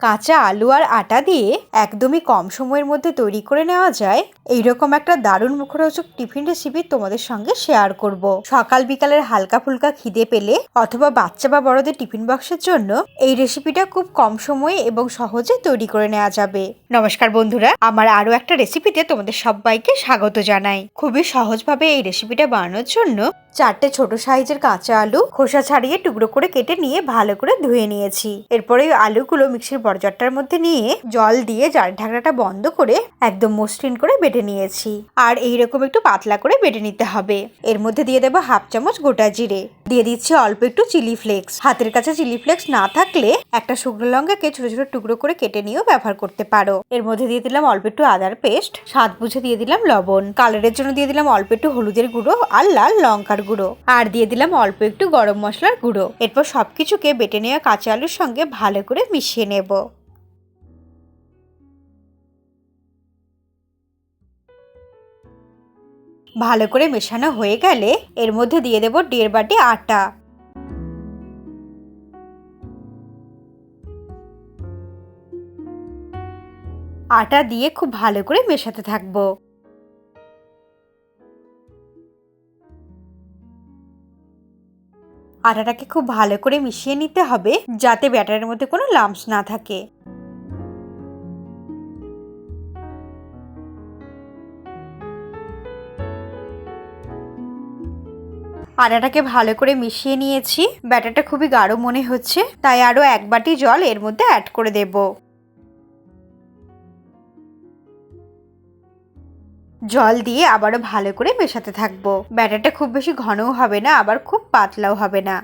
কাঁচা আলু আর আটা দিয়ে একদমই কম সময়ের মধ্যে তৈরি করে নেওয়া যায়। এইরকম একটা দারুণ মুখরোচক টিফিন রেসিপি তোমাদের সঙ্গে শেয়ার করব। সকাল বিকালের হালকা ফুলকা খিদে পেলে অথবা বাচ্চা বা বড়দের টিফিন বক্সের জন্য এই রেসিপিটা খুব কম সময়ে এবং সহজে তৈরি করে নেওয়া যাবে। নমস্কার বন্ধুরা, আমার আরও একটা রেসিপিতে তোমাদের সবাইকে স্বাগত জানাই। খুবই সহজভাবে এই রেসিপিটা বানানোর জন্য চারটে ছোট সাইজের কাঁচা আলু খোসা ছাড়িয়ে টুকরো করে কেটে নিয়ে ভালো করে ধুয়ে নিয়েছি। এরপরে আলুগুলো মিক্সির বরজারটার মধ্যে নিয়ে জল দিয়ে জাল ঢাকনাটা বন্ধ করে একদম মসৃণ করে বেটে নিয়েছি। আর এইরকম একটু পাতলা করে বেটে নিতে হবে। এর মধ্যে দিয়ে দেবো হাফ চামচ গোটা জিরে। দিয়ে দিচ্ছি অল্প একটু চিলি ফ্লেক্স। হাতের কাছে চিলি ফ্লেক্স না থাকলে একটা শুকনো লঙ্কাকে ছোট ছোট টুকরো করে কেটে নিয়েও ব্যবহার করতে পারো। এর মধ্যে দিয়ে দিলাম অল্প একটু আদার পেস্ট। স্বাদ বুঝে দিয়ে দিলাম লবণ। কালারের জন্য দিয়ে দিলাম অল্প একটু হলুদের গুঁড়ো আর লাল লঙ্কার গুঁড়ো। আর দিয়ে দিলাম অল্প একটু গরম মশলার গুঁড়ো। এরপর সবকিছুকে বেটে নেওয়া কাঁচা আলুর সঙ্গে ভালো করে মিশিয়ে নেব। ভালো করে মেশানো হয়ে গেলে এর মধ্যে দিয়ে দেব দেড় বাটি আটা। আটা দিয়ে খুব ভালো করে মেশাতে থাকব। আটাটাকে খুব ভালো করে মিশিয়ে নিতে হবে যাতে ব্যাটারের মধ্যে কোনো লাম্পস না থাকে। আটাটাকে ভালো করে মিশিয়ে নিয়েছি। ব্যাটারটা খুবই গাঢ় মনে হচ্ছে, তাই আরও এক বাটি জল এর মধ্যে অ্যাড করে দেব। জল দিয়ে আবারও ভালো করে মেশাতে থাকব। ব্যাটারটা খুব বেশি ঘনও হবে না, আবার খুব পাতলাও হবে না।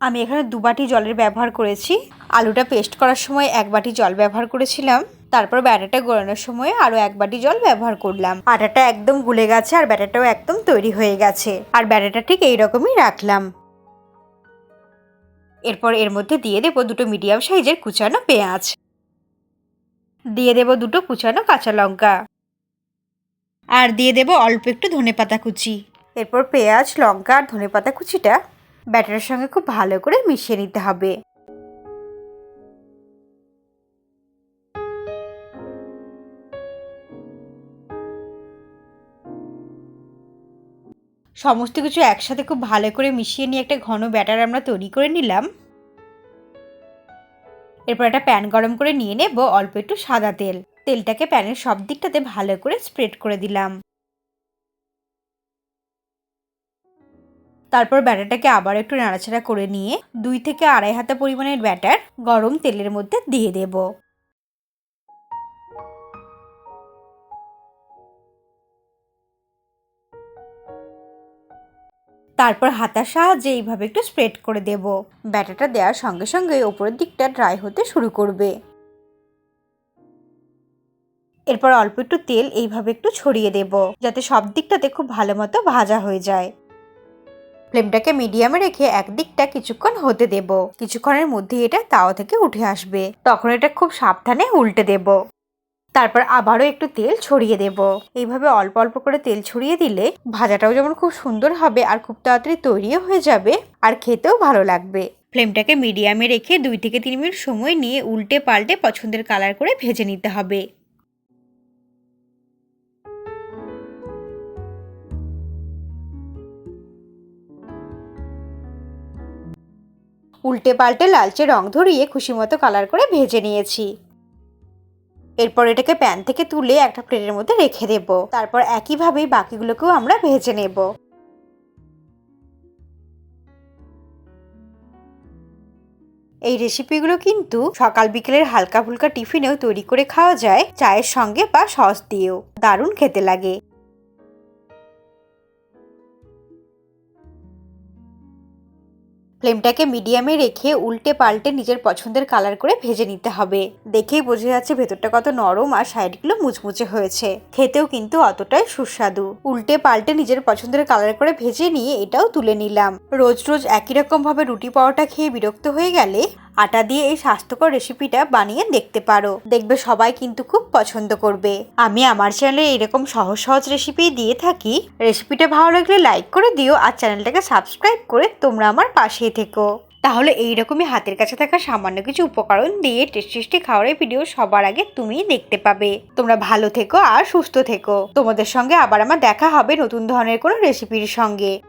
আমি এখানে দু বাটি জলের ব্যবহার করেছি। আলুটা পেস্ট করার সময় এক বাটি জল ব্যবহার করেছিলাম। তারপর ব্যাটারটা গোলানোর সময় আরও এক বাটি জল ব্যবহার করলাম। আটাটা একদম গুলে গেছে আর ব্যাটারটাও একদম তৈরি হয়ে গেছে। আর ব্যাটারটা ঠিক এইরকমই রাখলাম। এরপর এর মধ্যে দিয়ে দেবো দুটো মিডিয়াম সাইজের কুচানো পেঁয়াজ। দিয়ে দেবো দুটো কুচানো কাঁচা লঙ্কা। আর দিয়ে দেবো অল্প একটু ধনেপাতা কুচি। এরপর পেঁয়াজ, লঙ্কা আর ধনেপাতা কুচিটা ব্যাটারের সঙ্গে খুব ভালো করে মিশিয়ে নিতে হবে। সমস্ত কিছু একসাথে খুব ভালো করে মিশিয়ে নিয়ে একটা ঘন ব্যাটার আমরা তৈরি করে নিলাম। এরপর একটা প্যান গরম করে নিয়ে নেব অল্প একটু সাদা তেল। তেলটাকে প্যানের সব দিকটাতে ভালো করে স্প্রেড করে দিলাম। তারপর ব্যাটারটাকে আবার একটু নাড়াচাড়া করে নিয়ে দুই থেকে আড়াই হাতা পরিমাণের ব্যাটার গরম তেলের মধ্যে দিয়ে দেব। তারপর হাতার সাহায্যে এইভাবে একটু স্প্রেড করে দেব। ব্যাটারটা দেওয়ার সঙ্গে সঙ্গে ওপরের দিকটা ড্রাই হতে শুরু করবে। এরপর অল্প একটু তেল এইভাবে একটু ছড়িয়ে দেব, যাতে সব দিকটাতে খুব ভালো মতো ভাজা হয়ে যায়। ফ্লেমটাকে মিডিয়ামে রেখে একদিকটা কিছুক্ষণ হতে দেব। কিছুক্ষণের মধ্যে এটা তাওয়া থেকে উঠে আসবে। তখন এটা খুব সাবধানে উল্টে দেব। তারপর আবারও একটু তেল ছড়িয়ে দেব। এইভাবে অল্প অল্প করে তেল ছড়িয়ে দিলে ভাজাটাও যেমন খুব সুন্দর হবে আর খুব তাড়াতাড়ি তৈরিও হয়ে যাবে আর খেতেও ভালো লাগবে। ফ্লেমটাকে মিডিয়ামে রেখে দুই থেকে তিন মিনিট সময় নিয়ে উল্টে পাল্টে পছন্দের কালার করে ভেজে নিতে হবে। উল্টে পাল্টে লালচে রং ধরিয়ে খুশি মতো কালার করে ভেজে নিয়েছি। এরপর এটাকে প্যান থেকে তুলে একটা প্লেটের মধ্যে রেখে দেব। তারপর একইভাবেই বাকিগুলোকেও আমরা ভেজে নেব। এই রেসিপিগুলো কিন্তু সকাল বিকেলের হালকা ফুলকা টিফিনেও তৈরি করে খাওয়া যায়, চায়ের সঙ্গে বা সস দিয়েও। দারুণ খেতে লাগে। ফ্লেমটাকে মিডিয়ামে রেখে উল্টে পাল্টে নিজের পছন্দের কালার করে ভেজে নিতে হবে। দেখেই বোঝা যাচ্ছে ভেতরটা কত নরম আর সাইডগুলো মুচমুচে হয়েছে। খেতেও কিন্তু অতটাই সুস্বাদু। উল্টে পাল্টে নিজের পছন্দের কালার করে ভেজে নিয়ে এটাও তুলে নিলাম। রোজ রোজ একই রকম ভাবে রুটি পাওয়াটা খেয়ে বিরক্ত হয়ে গেলে আটা দিয়ে এই স্বাস্থ্যকর রেসিপিটা বানিয়ে দেখতে পারো। দেখবে সবাই কিন্তু খুব পছন্দ করবে। আমি আমার চ্যানেলে এরকম সহজ সহজ রেসিপি দিয়ে থাকি। রেসিপিটা ভালো লাগলে লাইক করে দিও আর চ্যানেলটাকে সাবস্ক্রাইব করে তোমরা আমার পাশেই থেকো। তাহলে এইরকমই হাতের কাছে থাকা সামান্য কিছু উপকরণ দিয়ে টেস্টি খাবারের ভিডিও সবার আগে তুমিই দেখতে পাবে। তোমরা ভালো থেকো আর সুস্থ থেকো। তোমাদের সঙ্গে আবার আমার দেখা হবে নতুন ধরনের কোনো রেসিপির সঙ্গে।